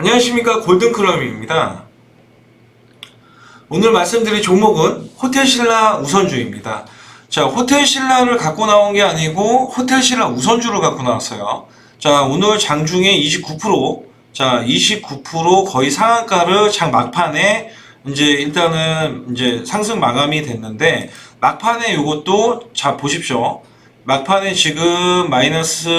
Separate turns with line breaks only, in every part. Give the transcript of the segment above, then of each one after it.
안녕하십니까 골든클럽입니다. 오늘 말씀드릴 종목은 호텔신라 우선주입니다. 자, 호텔신라를 갖고 나온 게 아니고 호텔신라 우선주를 갖고 나왔어요. 자, 오늘 장중에 29%, 자, 29% 거의 상한가를 장 막판에 이제 일단은 이제 상승 마감이 됐는데 막판에 이것도 자 보십시오. 막판에 지금 마이너스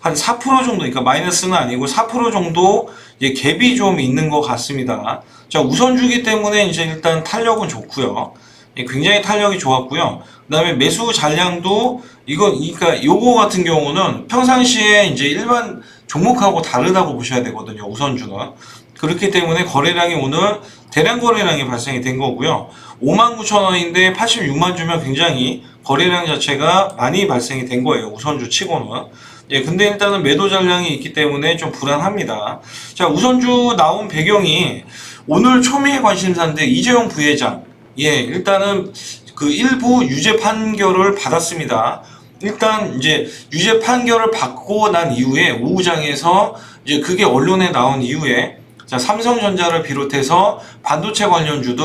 한 4% 정도, 그러니까 마이너스는 아니고 4% 정도 이제 갭이 좀 있는 것 같습니다. 자, 우선주기 때문에 이제 일단 탄력은 좋고요. 예, 굉장히 탄력이 좋았고요. 그다음에 매수 잔량도 이거 그러니까 요거 같은 경우는 평상시에 이제 일반 종목하고 다르다고 보셔야 되거든요. 우선주는. 그렇기 때문에 거래량이 오늘 대량 거래량이 발생이 된 거고요. 5만 9천 원인데 86만 주면 굉장히 거래량 자체가 많이 발생이 된 거예요. 우선주 치고는. 예, 근데 일단은 매도 잔량이 있기 때문에 좀 불안합니다. 자, 우선주 나온 배경이 오늘 초미의 관심사인데 이재용 부회장. 예, 일단은 그 일부 유죄 판결을 받았습니다. 일단 이제 유죄 판결을 받고 난 이후에 오후장에서 이제 그게 언론에 나온 이후에 자, 삼성전자를 비롯해서 반도체 관련주들,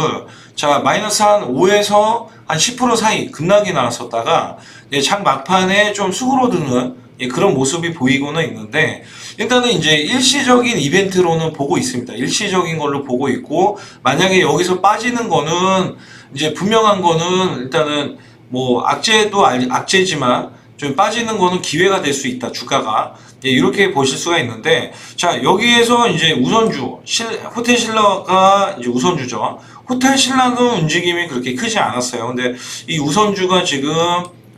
자, 마이너스 한 5에서 한 10% 사이 급락이 나왔었다가, 예, 장 막판에 좀 수그러드는 예, 그런 모습이 보이고는 있는데, 일단은 이제 일시적인 이벤트로는 보고 있습니다. 일시적인 걸로 보고 있고, 만약에 여기서 빠지는 거는, 이제 분명한 거는 일단은 뭐 악재도 알- 악재지만, 좀 빠지는 거는 기회가 될 수 있다, 주가가. 예, 이렇게 보실 수가 있는데, 자, 여기에서 이제 우선주, 실, 호텔 신라가 이제 우선주죠. 호텔 신라는 움직임이 그렇게 크지 않았어요. 근데 이 우선주가 지금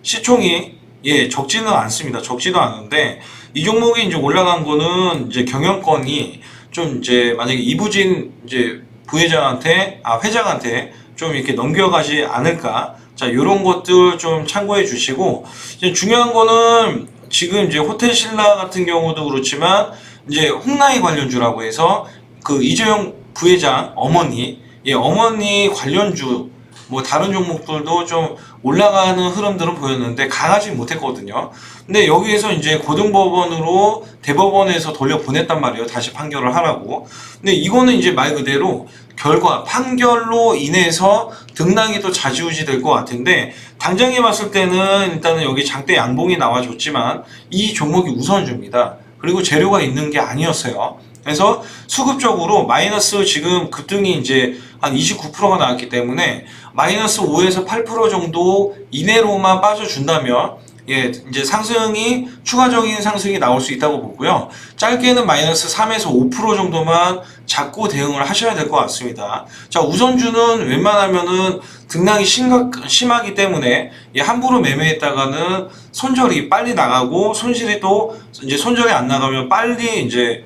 시총이, 예, 적지는 않습니다. 적지도 않은데, 이 종목이 이제 올라간 거는 이제 경영권이 좀 이제 만약에 이부진 이제 부회장한테, 아, 회장한테 좀 이렇게 넘겨가지 않을까. 자, 요런 것들 좀 참고해 주시고, 이제 중요한 거는 지금 이제 호텔 신라 같은 경우도 그렇지만 이제 홍나이 관련주라고 해서 그 이재용 부회장 어머니 예 어머니 관련주 뭐 다른 종목들도 좀 올라가는 흐름들은 보였는데 강하지 못했거든요. 근데 여기에서 이제 고등법원으로 대법원에서 돌려 보냈단 말이에요. 다시 판결을 하라고. 근데 이거는 이제 말 그대로 결과 판결로 인해서 등락이 또 좌지우지 될 것 같은데 당장에 봤을 때는 일단은 여기 장대 양봉이 나와줬지만 이 종목이 우선주입니다. 그리고 재료가 있는 게 아니었어요. 그래서 수급적으로 마이너스 지금 급등이 이제 한 29%가 나왔기 때문에 마이너스 5에서 8% 정도 이내로만 빠져준다면 예, 이제 상승이 추가적인 상승이 나올 수 있다고 보고요. 짧게는 마이너스 3에서 5% 정도만 잡고 대응을 하셔야 될 것 같습니다. 자, 우선주는 웬만하면은 등락이 심각, 심하기 때문에 예, 함부로 매매했다가는 손절이 빨리 나가고 손실이 또 이제 손절이 안 나가면 빨리 이제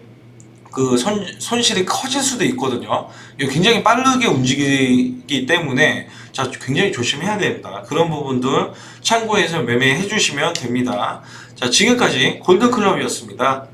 그 손, 손실이 커질 수도 있거든요. 굉장히 빠르게 움직이기 때문에 자 굉장히 조심해야 됩니다. 그런 부분들 참고해서 매매해 주시면 됩니다. 자 지금까지 골든클럽이었습니다.